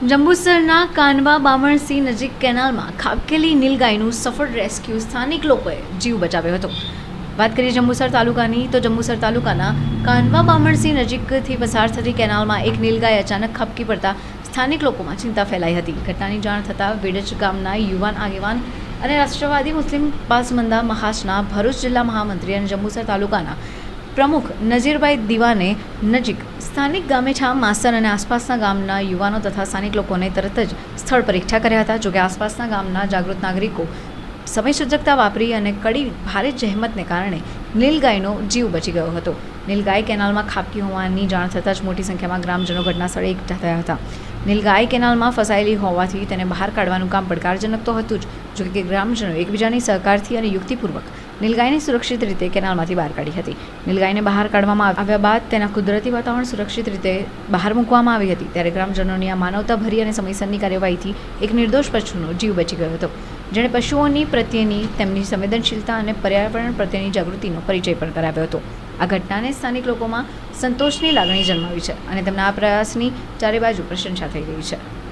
જંબુસરના કાનવા બામણસિંહ નજીક કેનાલમાં ખાબકેલી નીલગાયનું સફળ રેસ્ક્યુ સ્થાનિક લોકોએ જીવ બચાવ્યો હતો. વાત કરીએ જંબુસર તાલુકાની, તો જંબુસર તાલુકાના કાનવા બામણસિંહ નજીકથી પસાર થતી કેનાલમાં એક નીલગાય અચાનક ખાબકી પડતા સ્થાનિક લોકોમાં ચિંતા ફેલાઈ હતી. ઘટનાની જાણ થતાં વેડજ ગામના યુવાન આગેવાન અને રાષ્ટ્રવાદી મુસ્લિમ પાસમંદા મહાસના ભરૂચ જિલ્લા મહામંત્રી અને જંબુસર તાલુકાના પ્રમુખ નજીરભાઈ દિવાને નજીક સ્થાનિક ગામેઠા માસર અને આસપાસના ગામના યુવાનો તથા સ્થાનિક લોકોને તરત જ સ્થળ પર એકઠા કર્યા હતા. જોકે આસપાસના ગામના જાગૃત નાગરિકો સમય સૂચકતા વાપરી અને કડી ભારે જહેમતને કારણે નીલગાયનો જીવ બચી ગયો હતો. નીલગાય કેનાલમાં ખાબકી હોવાની જાણ થતાં જ મોટી સંખ્યામાં ગ્રામજનો ઘટના સ્થળે એકઠા થયા હતા. નીલગાય કેનાલમાં ફસાયેલી હોવાથી તેને બહાર કાઢવાનું કામ પડકારજનક તો હતું જ, જોકે ગ્રામજનો એકબીજાની સહકારથી અને યુક્તિપૂર્વક નીલગાયને સુરક્ષિત રીતે કેનાલમાંથી બહાર કાઢી હતી. નીલગાયને બહાર કાઢવામાં આવ્યા બાદ તેના કુદરતી વાતાવરણ સુરક્ષિત રીતે બહાર મૂકવામાં આવી હતી. ત્યારે ગ્રામજનોની આ માનવતાભરી અને સમયસરની કાર્યવાહીથી એક નિર્દોષ પશુનો જીવ બચી ગયો હતો. જેણે પશુઓની પ્રત્યેની, તેમની સંવેદનશીલતા અને પર્યાવરણ પ્રત્યેની જાગૃતિનો પરિચય પણ કરાવ્યો હતો. આ ઘટનાને સ્થાનિક લોકોમાં સંતોષની લાગણી જન્માવી છે અને તેમના આ પ્રયાસની ચારે બાજુ પ્રશંસા થઈ રહી છે.